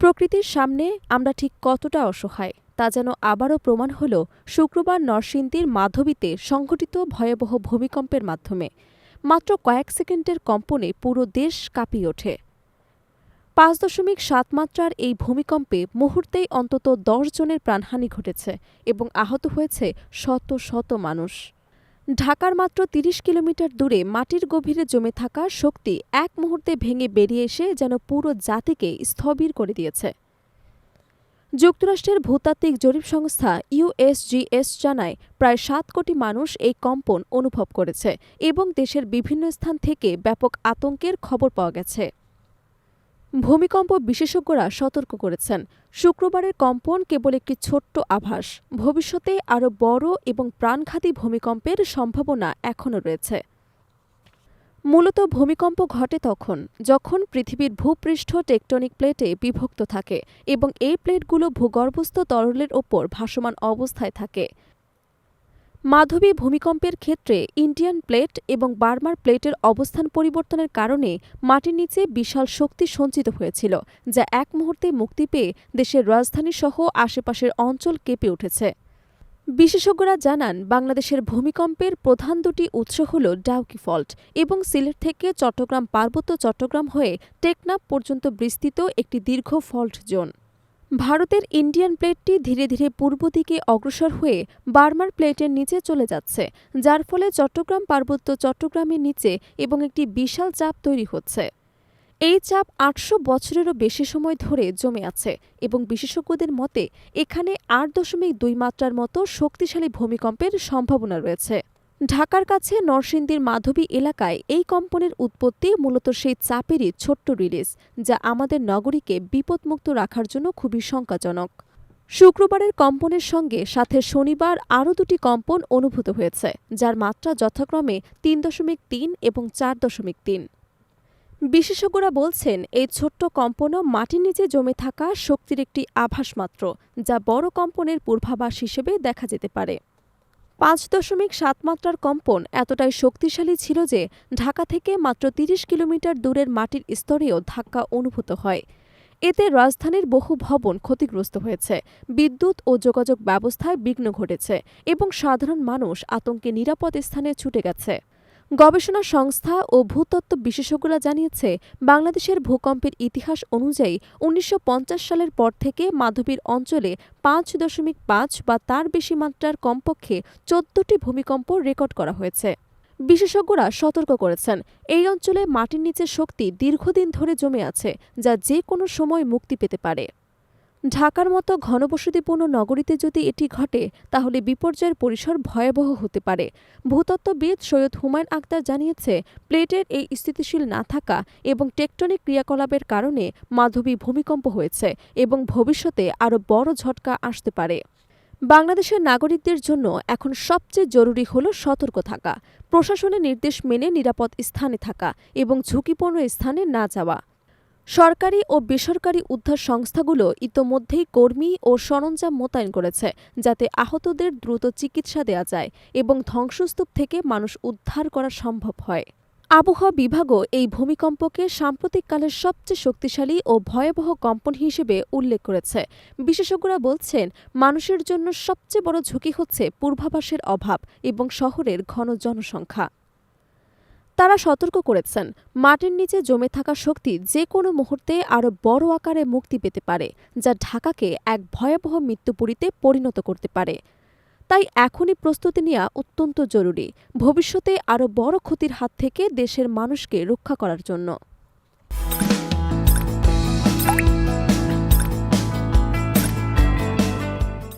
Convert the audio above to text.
প্রকৃতির সামনে আমরা ঠিক কতটা অসহায়, তা যেন আবারও প্রমাণ হল শুক্রবার নরসিংদীর মাধবীতে সংঘটিত ভয়াবহ ভূমিকম্পের মাধ্যমে। মাত্র কয়েক সেকেন্ডের কম্পনে পুরো দেশ কাঁপিয়ে ওঠে। পাঁচ দশমিক সাত মাত্রার এই ভূমিকম্পে মুহূর্তেই অন্তত দশ জনের প্রাণহানি ঘটেছে এবং আহত হয়েছে শত শত মানুষ। ঢাকার মাত্র তিরিশ কিলোমিটার দূরে মাটির গভীরে জমে থাকা শক্তি এক মুহূর্তে ভেঙে বেরিয়ে এসে যেন পুরো জাতিকে স্থবির করে দিয়েছে। যুক্তরাষ্ট্রের ভূতাত্ত্বিক জরিপ সংস্থা ইউএসজিএস জানায়, প্রায় সাত কোটি মানুষ এই কম্পন অনুভব করেছে এবং দেশের বিভিন্ন স্থান থেকে ব্যাপক আতঙ্কের খবর পাওয়া গেছে। ভূমিকম্প বিশেষজ্ঞরা সতর্ক করেছেন। শুক্রবারের কম্পন কেবল একটি ছোট্ট আভাস। ভবিষ্যতে আরও বড় এবং প্রাণঘাতী ভূমিকম্পের সম্ভাবনা এখনও রয়েছে। মূলত ভূমিকম্প ঘটে তখন, যখন পৃথিবীর ভূপৃষ্ঠ টেকটনিক প্লেটে বিভক্ত থাকে এবং এই প্লেটগুলো ভূগর্ভস্থ তরলের ওপর ভাসমান অবস্থায় থাকে। মাধবী ভূমিকম্পের ক্ষেত্রে ইন্ডিয়ান প্লেট এবং বার্মার প্লেটের অবস্থান পরিবর্তনের কারণে মাটির নিচে বিশাল শক্তি সঞ্চিত হয়েছিল, যা এক মুহূর্তে মুক্তি পেয়ে দেশের রাজধানী সহ আশেপাশের অঞ্চল কেঁপে উঠেছে। বিশেষজ্ঞরা জানান, বাংলাদেশের ভূমিকম্পের প্রধান দুটি উৎস হল ডাউকি ফল্ট এবং সিলেট থেকে চট্টগ্রাম পার্বত্য চট্টগ্রাম হয়ে টেকনাফ পর্যন্ত বিস্তৃত একটি দীর্ঘ ফল্ট জোন। ভারতের ইন্ডিয়ান প্লেটটি ধীরে ধীরে পূর্ব দিকে অগ্রসর হয়ে বার্মার প্লেটের নিচে চলে যাচ্ছে, যার ফলে চট্টগ্রাম পার্বত্য চট্টগ্রামের নিচে এবং একটি বিশাল চাপ তৈরি হচ্ছে। এই চাপ আটশো বছরেরও বেশি সময় ধরে জমে আছে এবং বিশেষজ্ঞদের মতে, এখানে আট দশমিক দুই মাত্রার মতো শক্তিশালী ভূমিকম্পের সম্ভাবনা রয়েছে। ঢাকার কাছে নরসিংদীর মাধবী এলাকায় এই কম্পনের উৎপত্তি মূলত সেই চাপেরই ছোট্ট রিলিজ, যা আমাদের নগরীকে বিপদমুক্ত রাখার জন্য খুবই শঙ্কাজনক। শুক্রবারের কম্পনের সঙ্গে সাথে শনিবার আরও দুটি কম্পন অনুভূত হয়েছে, যার মাত্রা যথাক্রমে তিন দশমিক তিন এবং চার দশমিক তিন। বিশেষজ্ঞরা বলছেন, এই ছোট্ট কম্পনও মাটির নিচে জমে থাকা শক্তির একটি আভাস মাত্র, যা বড় কম্পনের পূর্বাভাস হিসেবে দেখা যেতে পারে। পাঁচ দশমিক সাত মাত্রার কম্পন এতটাই শক্তিশালী ছিল যে ঢাকা থেকে মাত্র তিরিশ কিলোমিটার দূরের মাটির স্তরেও ধাক্কা অনুভূত হয়। এতে রাজধানীর বহু ভবন ক্ষতিগ্রস্ত হয়েছে। বিদ্যুৎ ও যোগাযোগ ব্যবস্থায় বিঘ্ন ঘটেছে এবং সাধারণ মানুষ আতঙ্কে নিরাপদ স্থানে ছুটে গেছে। গবেষণা সংস্থা ও ভূতত্ত্ব বিশেষজ্ঞরা জানিয়েছে, বাংলাদেশের ভূকম্পের ইতিহাস অনুযায়ী উনিশশো পঞ্চাশ সালের পর থেকে মাধবীর অঞ্চলে পাঁচ দশমিক পাঁচ বা তার বেশি মাত্রার কমপক্ষে চোদ্দটি ভূমিকম্প রেকর্ড করা হয়েছে। বিশেষজ্ঞরা সতর্ক করেছেন, এই অঞ্চলে মাটির নিচে শক্তি দীর্ঘদিন ধরে জমে আছে, যা যে কোনো সময় মুক্তি পেতে পারে। ঢাকার মতো ঘনবসতিপূর্ণ নগরীতে যদি এটি ঘটে, তাহলে বিপর্যয়ের পরিসর ভয়াবহ হতে পারে। ভূতত্ত্ববিদ সৈয়দ হুমায়ুন আক্তার জানিয়েছে, প্লেটের এই স্থিতিশীল না থাকা এবং টেকটনিক ক্রিয়াকলাপের কারণে মাধবী ভূমিকম্প হয়েছে এবং ভবিষ্যতে আরও বড় ঝটকা আসতে পারে। বাংলাদেশের নাগরিকদের জন্য এখন সবচেয়ে জরুরি হল সতর্ক থাকা, প্রশাসনের নির্দেশ মেনে নিরাপদ স্থানে থাকা এবং ঝুঁকিপূর্ণ স্থানে না যাওয়া। সরকারি ও বেসরকারি উদ্ধার সংস্থাগুলো ইতোমধ্যেই কর্মী ও সরঞ্জাম মোতায়েন করেছে, যাতে আহতদের দ্রুত চিকিৎসা দেওয়া যায় এবং ধ্বংসস্তূপ থেকে মানুষ উদ্ধার করা সম্ভব হয়। আবহাওয়া বিভাগও এই ভূমিকম্পকে সাম্প্রতিককালের সবচেয়ে শক্তিশালী ও ভয়াবহ কম্পন হিসেবে উল্লেখ করেছে। বিশেষজ্ঞরা বলছেন, মানুষের জন্য সবচেয়ে বড় ঝুঁকি হচ্ছে পূর্বাভাসের অভাব এবং শহরের ঘন জনসংখ্যা। তারা সতর্ক করেছেন। মাটির নিচে জমে থাকা শক্তি যে কোনো মুহূর্তে আরও বড় আকারে মুক্তি পেতে পারে, যা ঢাকাকে এক ভয়াবহ মৃত্যুপুরীতে পরিণত করতে পারে। তাই এখনই প্রস্তুতি নেওয়া অত্যন্ত জরুরি। ভবিষ্যতে আরও বড় ক্ষতির হাত থেকে দেশের মানুষকে রক্ষা করার জন্য।